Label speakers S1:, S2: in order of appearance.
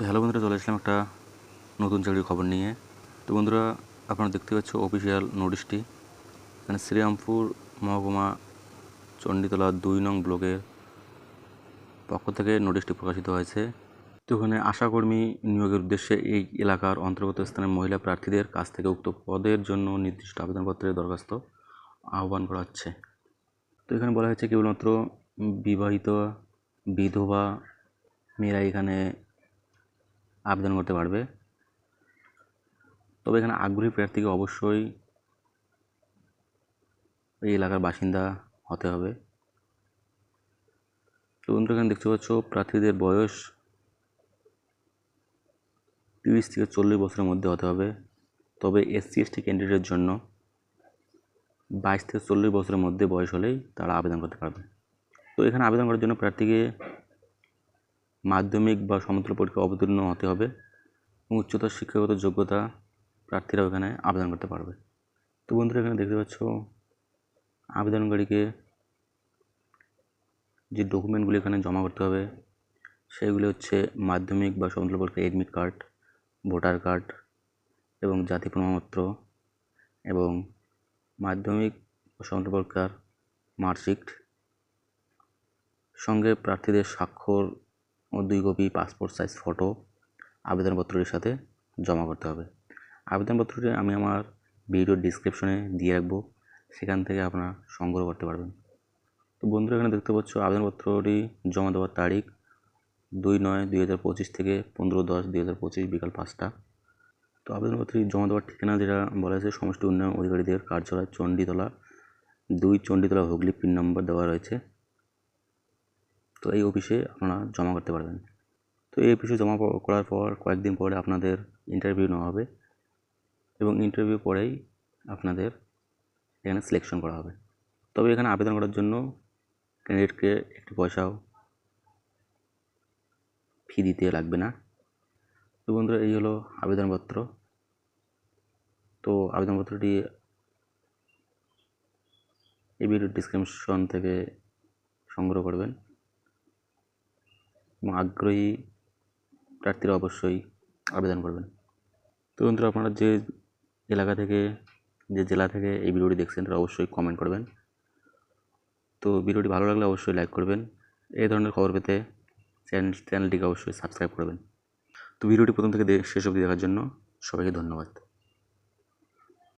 S1: তো হ্যালো বন্ধুরা, চলে আসলাম একটা নতুন চাকরির খবর নিয়ে। তো বন্ধুরা, আপনারা দেখতে পাচ্ছ অফিসিয়াল নোটিশটি এখানে শ্রীরামপুর মহকুমা চণ্ডীতলা দুই নং ব্লকের পক্ষ থেকে নোটিশটি প্রকাশিত হয়েছে। তো ওখানে আশাকর্মী নিয়োগের উদ্দেশ্যে এই এলাকার অন্তর্গত স্থানের মহিলা প্রার্থীদের কাছ থেকে উক্ত পদের জন্য নির্দিষ্ট আবেদনপত্রের দরখাস্ত আহ্বান করা হচ্ছে। তো এখানে বলা হয়েছে কেবলমাত্র বিবাহিত বিধবা মেয়েরা এখানে আবেদন করতে পারবে। তবে এখানে আগ্রহী প্রার্থীকে অবশ্যই এই এলাকার বাসিন্দা হতে হবে। তো বন্ধুরা, এখানে দেখতে পাচ্ছ প্রার্থীদের বয়স তিরিশ থেকে চল্লিশ বছরের মধ্যে হতে হবে। তবে এসসি, এসটি ক্যান্ডিডেটের জন্য বাইশ থেকে চল্লিশ বছরের মধ্যে বয়স হলেই তারা আবেদন করতে পারবে। তো এখানে আবেদন করার জন্য প্রার্থীকে মাধ্যমিক বা সমতুল্য পরীক্ষা অবতীর্ণ হতে হবে এবং উচ্চতর শিক্ষাগত যোগ্যতা প্রার্থীরাও এখানে আবেদন করতে পারবে। তো বন্ধুরা, এখানে দেখতে পাচ্ছ, আবেদনকারীকে যে ডকুমেন্টগুলি এখানে জমা করতে হবে, সেগুলি হচ্ছে মাধ্যমিক বা সমতুল্য পরীক্ষা এডমিট কার্ড ভোটার কার্ড এবং জাতি প্রমাণপত্র এবং মাধ্যমিক ও সমতুল্য পরীক্ষার মার্কশিট সঙ্গে প্রার্থীদের স্বাক্ষর ও দুই কপি পাসপোর্ট সাইজ ফটো আবেদনপত্রটির সাথে জমা করতে হবে। আবেদনপত্রটি আমি আমার ভিডিওর ডিসক্রিপশনে দিয়ে রাখব। সেখান থেকে আপনারা সংগ্রহ করতে পারবেন। তো বন্ধুরা, এখানে দেখতে পাচ্ছ আবেদনপত্রটি জমা দেওয়ার তারিখ দুই নয় দুই হাজার পঁচিশ থেকে পনেরো দশ দুই হাজার পঁচিশ বিকাল পাঁচটা। তো আবেদনপত্রটি জমা দেওয়ার ঠিকানা যেটা বলা হয়েছে, সমষ্টি উন্নয়ন অধিকারীদের কার্যালয় চণ্ডীতলা। দুই চণ্ডীতলা হুগলি পিন নম্বর দেওয়া রয়েছে। তো এই অফিসে আপনারা জমা করতে পারবেন। তো এই অফিসে জমা করার পর কয়েকদিন পরে আপনাদের ইন্টারভিউ নেওয়া হবে এবং ইন্টারভিউ পরেই আপনাদের এখানে সিলেকশন করা হবে। তবে এখানে আবেদন করার জন্য ক্যান্ডিডেটকে একটি পয়সাও ফি দিতে লাগবে না। তো বন্ধুরা, এই হলো আবেদনপত্র। তো আবেদনপত্রটি এই ভিডিওর ডিসক্রিপশন থেকে সংগ্রহ করবেন। এবং আগ্রহী প্রার্থীরা অবশ্যই আবেদন করবেন। তো বন্ধুরা, আপনারা যে এলাকা থেকে, যে জেলা থেকে এই ভিডিওটি দেখছেন, তারা অবশ্যই কমেন্ট করবেন। তো ভিডিওটি ভালো লাগলে অবশ্যই লাইক করবেন। এই ধরনের খবর পেতে চ্যানেল চ্যানেলটিকে অবশ্যই সাবস্ক্রাইব করবেন। তো ভিডিওটি প্রথম থেকে শেষ অবধি দেখার জন্য সবাইকে ধন্যবাদ।